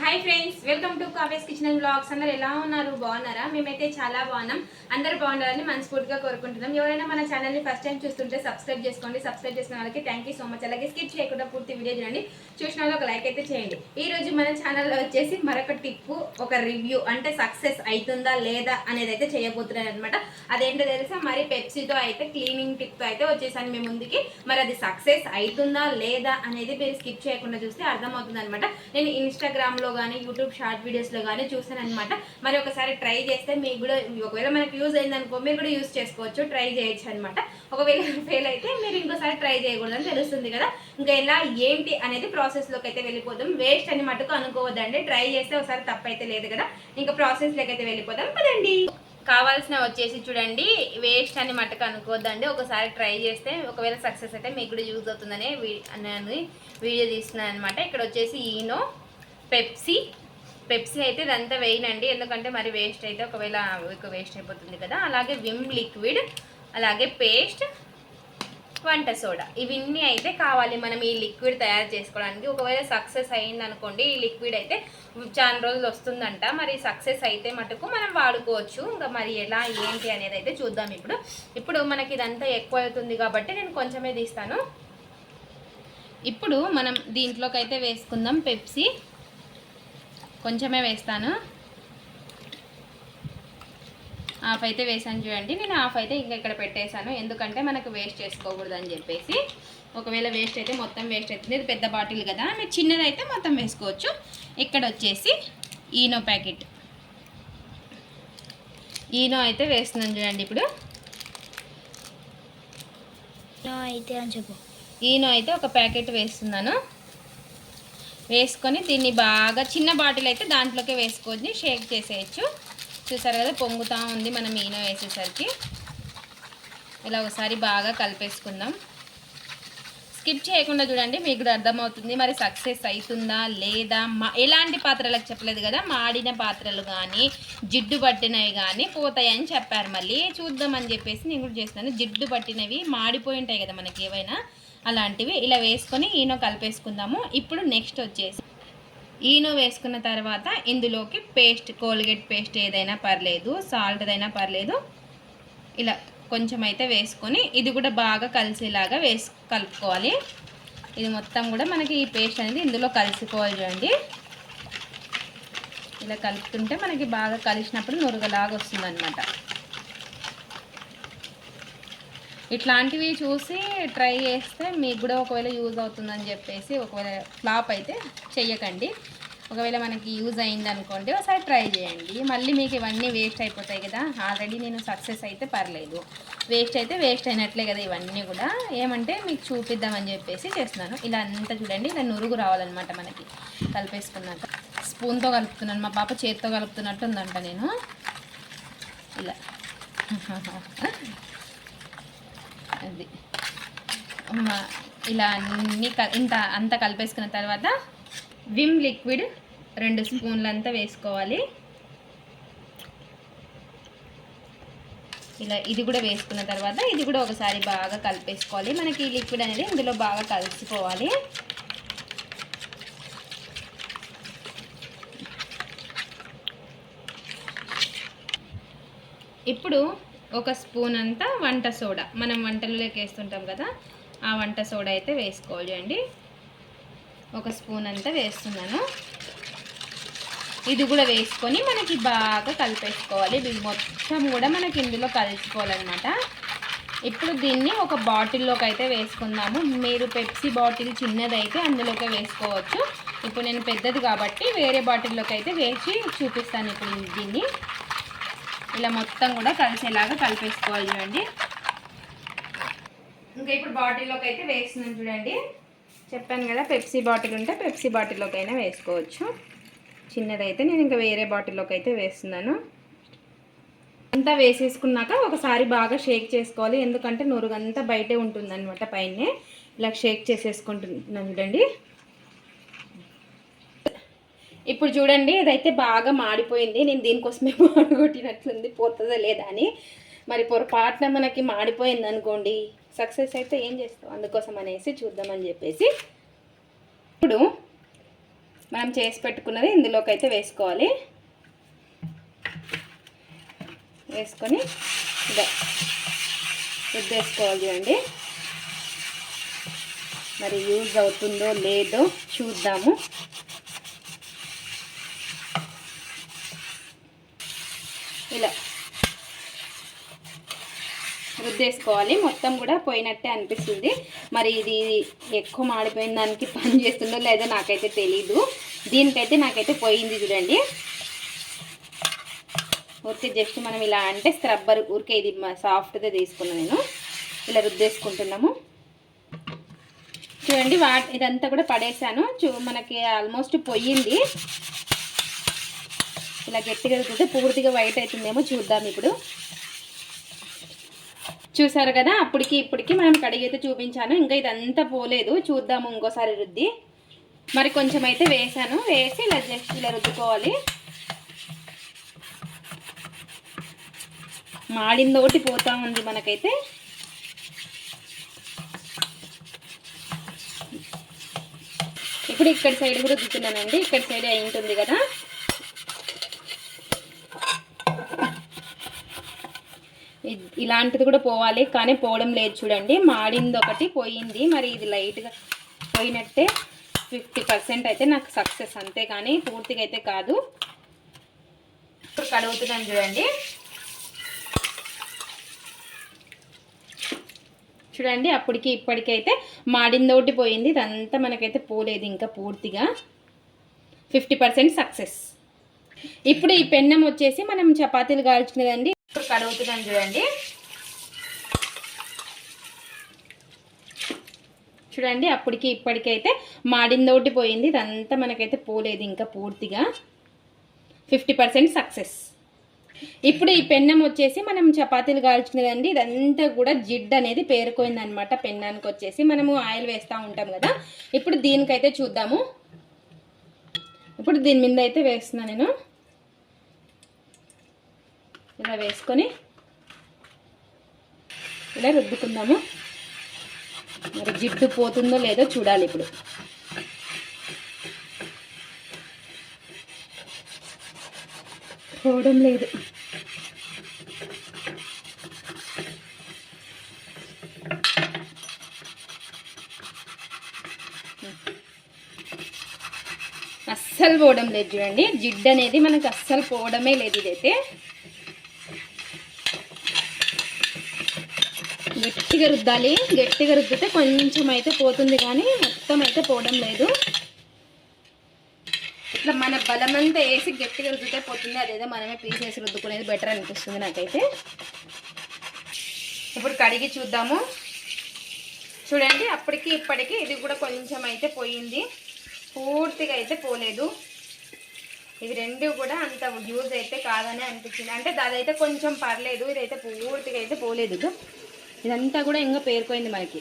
Hi friends welcome to Kavya's kitchen and blogs అందరు ఎలా ఉన్నారు? బాగున్నారా? మేమైతే చాలా బాగున్నాం. అందరు బాగుండాలని మనస్ఫూర్తిగా కోరుకుంటున్నాం. ఎవరైనా మన ఛానల్ని ఫస్ట్ టైం చూస్తుంటే సబ్స్క్రైబ్ చేసుకోండి. సబ్స్క్రైబ్ చేసిన వాళ్ళకి థ్యాంక్ యూ సో మచ్ అలాగే స్కిప్ చేయకుండా పూర్తి వీడియో చూడండి. చూసిన వాళ్ళు ఒక లైక్ అయితే చేయండి. ఈ రోజు మన ఛానల్లో వచ్చేసి మరొక టిప్పు ఒక రివ్యూ అంటే సక్సెస్ అవుతుందా లేదా అనేది అయితే చేయబోతున్నాను అనమాట అదేంటో తెలుసా? మరి పెప్సీతో అయితే క్లీనింగ్ టిప్తో అయితే వచ్చేసాను మీ ముందుకి. మరి అది సక్సెస్ అవుతుందా లేదా అనేది మీరు స్కిప్ చేయకుండా చూస్తే అర్థమవుతుంది అనమాట నేను ఇన్స్టాగ్రామ్లో కానీ యూట్యూబ్ షార్ట్ వీడియోస్లో కానీ చూసాను అనమాట మరి ఒకసారి ట్రై చేస్తే మీకు కూడా ఒకవేళ మనకు యూజ్ అయిందనుకో మీరు కూడా యూజ్ చేసుకోవచ్చు ట్రై చేయొచ్చు అనమాట ఒకవేళ ఫెయిల్ అయితే మీరు ఇంకోసారి ట్రై చేయకూడదని తెలుస్తుంది కదా. ఇంకా ఎలా ఏంటి అనేది ప్రాసెస్లోకి అయితే వెళ్ళిపోదాం. వేస్ట్ అని మటుకు అనుకోవద్దండి. ట్రై చేస్తే ఒకసారి తప్పైతే లేదు కదా. ఇంకా ప్రాసెస్లోకి అయితే వెళ్ళిపోదాం. పదండి. కావాల్సిన వచ్చేసి చూడండి. వేస్ట్ అని మటుకు అనుకోవద్దండి. ఒకసారి ట్రై చేస్తే ఒకవేళ సక్సెస్ అయితే మీకు కూడా యూజ్ అవుతుందని వీ- నేను వీడియో తీస్తున్నాను అనమాట ఇక్కడ వచ్చేసి ఈనో. పెప్సీ. పెప్సీ అయితే ఇదంతా వేయనండి. ఎందుకంటే మరి వేస్ట్ అయితే ఒకవేళ ఎక్కువ వేస్ట్ అయిపోతుంది కదా. అలాగే విమ్ లిక్విడ్ అలాగే పేస్ట్ వంట సోడా. ఇవన్నీ అయితే కావాలి మనం ఈ లిక్విడ్ తయారు చేసుకోవడానికి. ఒకవేళ సక్సెస్ అయింది అనుకోండి ఈ లిక్విడ్ అయితే చాలా రోజులు వస్తుందంట. మరి సక్సెస్ అయితే మటుకు మనం వాడుకోవచ్చు. ఇంకా మరి ఎలా ఏంటి అనేది అయితే చూద్దాం ఇప్పుడు. ఇప్పుడు మనకి ఇదంతా ఎక్కువ అవుతుంది కాబట్టి నేను కొంచెమే తీస్తాను. ఇప్పుడు మనం దీంట్లోకి అయితే వేసుకుందాం పెప్సీ. కొంచెమే వేస్తాను. హాఫ్ అయితే వేసాను చూడండి. నేను హాఫ్ అయితే ఇంకా ఇక్కడ పెట్టేశాను. ఎందుకంటే మనకు వేస్ట్ చేసుకోకూడదు అని చెప్పేసి. ఒకవేళ వేస్ట్ అయితే మొత్తం వేస్ట్ అవుతుంది. ఇది పెద్ద బాటిల్ కదా. మీరు చిన్నది అయితే మొత్తం వేసుకోవచ్చు. ఇక్కడ వచ్చేసి ఈనో ప్యాకెట్. ఈనో అయితే వేస్తున్నాను చూడండి ఇప్పుడు. అయితే అని చెప్పు. ఈనో అయితే ఒక ప్యాకెట్ వేస్తున్నాను. వేసుకొని దీన్ని బాగా చిన్న బాటిల్ అయితే దాంట్లోకే వేసుకొని షేక్ చేసేయచ్చు. చూసారు కదా పొంగుతూ ఉంది మనం మీన వేసేసరికి. ఇలా ఒకసారి బాగా కలిపేసుకుందాం. స్కిప్ చేయకుండా చూడండి మీకు కూడా అర్థమవుతుంది. మరి సక్సెస్ అవుతుందా లేదా? మా ఎలాంటి పాత్రలకు చెప్పలేదు కదా మాడిన పాత్రలు కానీ జిడ్డు పట్టినవి కానీ పోతాయని చెప్పారు మళ్ళీ. చూద్దామని చెప్పేసి నేను కూడా చేస్తాను జిడ్డు పట్టినవి మాడిపోయి ఉంటాయి కదా మనకి ఏవైనా. అలాంటివి ఇలా వేసుకొని ఈనో కలిపేసుకుందాము. ఇప్పుడు నెక్స్ట్ వచ్చేసి ఈనో వేసుకున్న తర్వాత ఇందులోకి పేస్ట్ కోల్గేట్ పేస్ట్ ఏదైనా పర్లేదు సాల్ట్ అయినా పర్లేదు. ఇలా కొంచెం అయితే వేసుకొని ఇది కూడా బాగా కలిసేలాగా వేసు కలుపుకోవాలి. ఇది మొత్తం కూడా మనకి ఈ పేస్ట్ అనేది ఇందులో కలిసిపోవాలి చూడండి. ఇలా కలుపుతుంటే మనకి బాగా కలిసినప్పుడు నురగలాగా వస్తుంది ఇట్లాంటివి చూసి ట్రై చేస్తే మీకు కూడా ఒకవేళ యూజ్ అవుతుందని చెప్పేసి ఒకవేళ ఫ్లాప్ అయితే చెయ్యకండి. ఒకవేళ మనకి యూజ్ అయింది అనుకోండి ఒకసారి ట్రై చేయండి. మళ్ళీ మీకు ఇవన్నీ వేస్ట్ అయిపోతాయి కదా ఆల్రెడీ నేను సక్సెస్ అయితే పర్లేదు. వేస్ట్ అయితే వేస్ట్ అయినట్లే కదా ఇవన్నీ కూడా. ఏమంటే మీకు చూపిద్దామని చెప్పేసి చేస్తున్నాను. ఇలా అంతా చూడండి ఇలా నురుగు రావాలన్నమాట మనకి కలిపేసుకున్నాక. స్పూన్తో కలుపుతున్నాను మా పాప చేత్తో కలుపుతున్నట్టు ఉందంట నేను. ఇలా. అది. ఇలా అన్నీ క- ఇంత అంతా కలిపేసుకున్న తర్వాత విమ్ లిక్విడ్ రెండు స్పూన్లు అంతా వేసుకోవాలి. ఇలా ఇది కూడా వేసుకున్న తర్వాత ఇది కూడా ఒకసారి బాగా కలిపేసుకోవాలి. మనకి ఈ లిక్విడ్ అనేది ఇందులో బాగా కలిసిపోవాలి. ఇప్పుడు ఒక స్పూన్ అంతా వంట సోడా. మనం వంటలోకి వేస్తుంటాం కదా ఆ వంట సోడా అయితే వేసుకోవాలి అండి. ఒక స్పూన్ అంతా వేస్తున్నాను. ఇది కూడా వేసుకొని మనకి బాగా కలిపేసుకోవాలి. ఇది మొత్తం కూడా మనకి ఇందులో కలిసిపోవాలన్నమాట ఇప్పుడు దీన్ని ఒక బాటిల్లోకి అయితే వేసుకుందాము. మీరు పెప్సీ బాటిల్ చిన్నదైతే అందులోకి వేసుకోవచ్చు. ఇప్పుడు నేను పెద్దది కాబట్టి వేరే బాటిల్లోకి అయితే వేసి చూపిస్తాను ఇప్పుడు దీన్ని. ఇలా మొత్తం కూడా కలిసేలాగా కలిపేసుకోవాలి చూడండి. ఇంకా ఇప్పుడు బాటిల్లోకి అయితే వేస్తున్నాను చూడండి. చెప్పాను కదా పెప్సీ బాటిల్ ఉంటే పెప్సీ బాటిల్లోకి అయినా వేసుకోవచ్చు. చిన్నదైతే నేను ఇంకా వేరే బాటిల్లోకి అయితే వేస్తున్నాను. అంతా వేసేసుకున్నాక ఒకసారి బాగా షేక్ చేసుకోవాలి. ఎందుకంటే నురుగంతా బయటే ఉంటుంది అనమాట పైనే. ఇలా షేక్ చేసేసుకుంటున్నాను చూడండి. ఇప్పుడు చూడండి ఇదైతే బాగా మాడిపోయింది. నేను దీనికోసమే మాడగొట్టినట్లుంది పోతుందా లేదా అని. మరి పొరపాటున మనకి మాడిపోయింది అనుకోండి. సక్సెస్ అయితే ఏం చేస్తాం అందుకోసం అనేసి చూద్దామని చెప్పేసి. ఇప్పుడు మనం చేసి పెట్టుకున్నది ఇందులోకి అయితే వేసుకోవాలి. వేసుకొని ఇలా రుద్దేసుకోవాలి చూడండి. మరి యూజ్ అవుతుందో లేదో చూద్దాము ఇలా రుద్దేసుకోవాలి మొత్తం కూడా పోయినట్టే అనిపిస్తుంది. మరి ఇది ఎక్కువ మాడిపోయిన దానికి పని చేస్తుందో లేదో నాకైతే తెలీదు. దీనికైతే నాకైతే పోయింది చూడండి. ఊరికే జస్ట్ మనం ఇలా అంటే స్క్రబ్బర్ ఊరికే ఇది సాఫ్ట్గా తీసుకున్నాను నేను. ఇలా రుద్దేసుకుంటున్నాము. చూడండి వా ఇదంతా కూడా పడేసాను. చూ మనకి ఆల్మోస్ట్ పొయ్యింది ఇలా గట్టిగా రుద్దితే పూర్తిగా వైట్ అవుతుందేమో చూద్దాం ఇప్పుడు. చూసారు కదా? అప్పటికి ఇప్పటికి మనం కడిగైతే చూపించాను. ఇంకా ఇదంతా పోలేదు. చూద్దాము ఇంకోసారి రుద్ది. మరి కొంచెం అయితే వేసాను. వేసి ఇలా జస్ట్ ఇలా రుద్దుకోవాలి. మాడిందోటి పోతా ఉంది మనకైతే. ఇప్పుడు ఇక్కడ సైడ్ కూడా రుద్దుతున్నానండి. ఇక్కడ సైడ్ అయి ఉంటుంది కదా? ఇలాంటిది కూడా పోవాలి కానీ పోవడం లేదు చూడండి. మాడింది ఒకటి పోయింది. మరి ఇది లైట్గా పోయినట్టే ఫిఫ్టీ పర్సెంట్ అయితే నాకు సక్సెస్ అంతే కానీ పూర్తిగా అయితే కాదు. ఇప్పుడు కడుగుతున్నాను చూడండి. చూడండి అప్పటికి ఇప్పటికైతే మాడింది ఒకటి పోయింది. ఇదంతా మనకైతే పోలేదు ఇంకా పూర్తిగా. ఫిఫ్టీ పర్సెంట్ సక్సెస్ ఇప్పుడు ఈ పెన్నం వచ్చేసి మనం చపాతీలు కాల్చుకునేదండి. ఇప్పుడు కడుగుతున్నాను చూడండి. చూడండి అప్పటికి ఇప్పటికైతే మాడిందోటి పోయింది. ఇదంతా మనకైతే పోలేదు ఇంకా పూర్తిగా. Fifty percent success. ఇప్పుడు ఈ పెన్నం వచ్చేసి మనం చపాతీలు కాల్చుకునేదండి ఇదంతా కూడా జిడ్ అనేది పేరుకోయింది అనమాట పెన్నానికి వచ్చేసి మనము ఆయిల్ వేస్తూ ఉంటాం కదా. ఇప్పుడు దీనికైతే చూద్దాము. ఇప్పుడు దీని మీద అయితే వేస్తున్నాను నేను. ఇలా వేసుకొని ఇలా రుద్దుకుందాము. మరి జిడ్డు పోతుందో లేదో చూడాలి ఇప్పుడు. పోవడం లేదు. అస్సలు పోవడం లేదు చూడండి. జిడ్డు అనేది మనకు అస్సలు పోవడమే లేదు ఇదైతే. గట్టిగా రుద్దాలి. గట్టిగా రుద్దితే కొంచెం అయితే పోతుంది కానీ మొత్తం అయితే పోవడం లేదు. ఇట్లా మన బలమంతా వేసి గట్టిగా రుద్దితే పోతుంది. అదేదో మనమే పీసేసి రుద్దుకునేది బెటర్ అనిపిస్తుంది నాకైతే. ఇప్పుడు కడిగి చూద్దాము. చూడండి అప్పటికి ఇప్పటికి ఇది కూడా కొంచెం అయితే పోయింది. పూర్తిగా అయితే పోలేదు. ఇవి రెండు కూడా అంత యూజ్ అయితే కాదని అనిపించింది. అంటే దాదైతే కొంచెం పర్లేదు ఇదైతే పూర్తిగా అయితే పోలేదు. ఇదంతా కూడా ఇంకా పేరుకోయింది మనకి.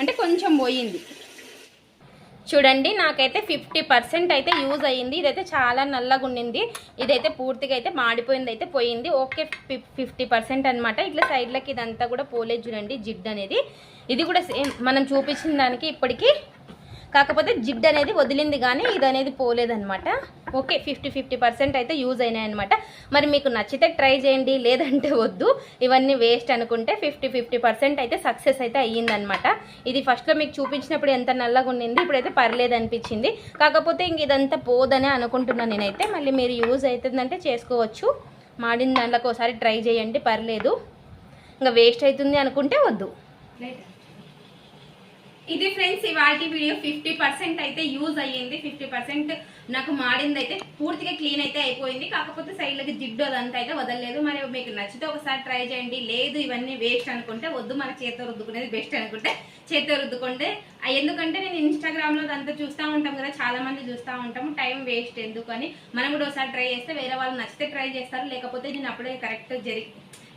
అంటే కొంచెం పోయింది. చూడండి నాకైతే ఫిఫ్టీ పర్సెంట్ అయితే యూజ్ అయ్యింది. ఇదైతే చాలా నల్లగా ఉండింది. ఇదైతే పూర్తిగా అయితే మాడిపోయింది అయితే పోయింది. ఓకే ఫిఫ్టీ పర్సెంట్ అనమాట ఇట్లా సైడ్లకి ఇదంతా కూడా పోలేదు చూడండి జిడ్ అనేది. ఇది కూడా సేమ్ మనం చూపించిన దానికి ఇప్పటికీ కాకపోతే జిడ్ అనేది వదిలింది కానీ ఇది అనేది పోలేదనమాట ఓకే ఫిఫ్టీ ఫిఫ్టీ పర్సెంట్ అయితే యూజ్ అయినాయి అనమాట మరి మీకు నచ్చితే ట్రై చేయండి లేదంటే వద్దు. ఇవన్నీ వేస్ట్ అనుకుంటే ఫిఫ్టీ ఫిఫ్టీ పర్సెంట్ అయితే సక్సెస్ అయితే అయ్యిందనమాట ఇది ఫస్ట్లో మీకు చూపించినప్పుడు ఎంత నల్లగా ఉండింది ఇప్పుడైతే పర్లేదు అనిపించింది. కాకపోతే ఇంక ఇదంతా పోదనే అనుకుంటున్నాను నేనైతే. మళ్ళీ మీరు యూజ్ అవుతుందంటే చేసుకోవచ్చు. మాడిన దాంట్లోకి ఒకసారి ట్రై చేయండి పర్లేదు. ఇంకా వేస్ట్ అవుతుంది అనుకుంటే వద్దు. ఇది ఫ్రెండ్స్ ఇవాళ వీడియో ఫిఫ్టీ పర్సెంట్ అయితే యూజ్ అయ్యింది. ఫిఫ్టీ పర్సెంట్ నాకు మాడింది అయితే పూర్తిగా క్లీన్ అయితే అయిపోయింది. కాకపోతే సైడ్లకి జిడ్డు అదంతా అయితే వదలలేదు. మరి మీకు నచ్చితే ఒకసారి ట్రై చేయండి. లేదు ఇవన్నీ వేస్ట్ అనుకుంటే వద్దు. మన చేతితో రుద్దుకునేది బెస్ట్ అనుకుంటే చేతితో రుద్దుకుంటే ఎందుకంటే నేను ఇన్స్టాగ్రామ్లో అదంతా చూస్తూ ఉంటాం కదా చాలా మంది చూస్తూ ఉంటాము టైం వేస్ట్ ఎందుకని మనం కూడా ఒకసారి ట్రై చేస్తే వేరే వాళ్ళు నచ్చితే ట్రై చేస్తారు. లేకపోతే నేను అప్పుడే కరెక్ట్ జరిగి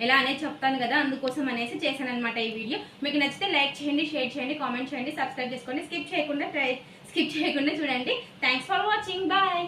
ఎలా అనేది చెప్తాను కదా అందుకోసం అనేసి చేశాను అనమాట ఈ వీడియో. మీకు నచ్చితే లైక్ చేయండి షేర్ చేయండి కామెంట్ చేయండి సబ్స్క్రైబ్ చేసుకోండి. స్కిప్ చేయకుండా ట్రై స్కిప్ చేయకుండా చూడండి. Thanks for watching bye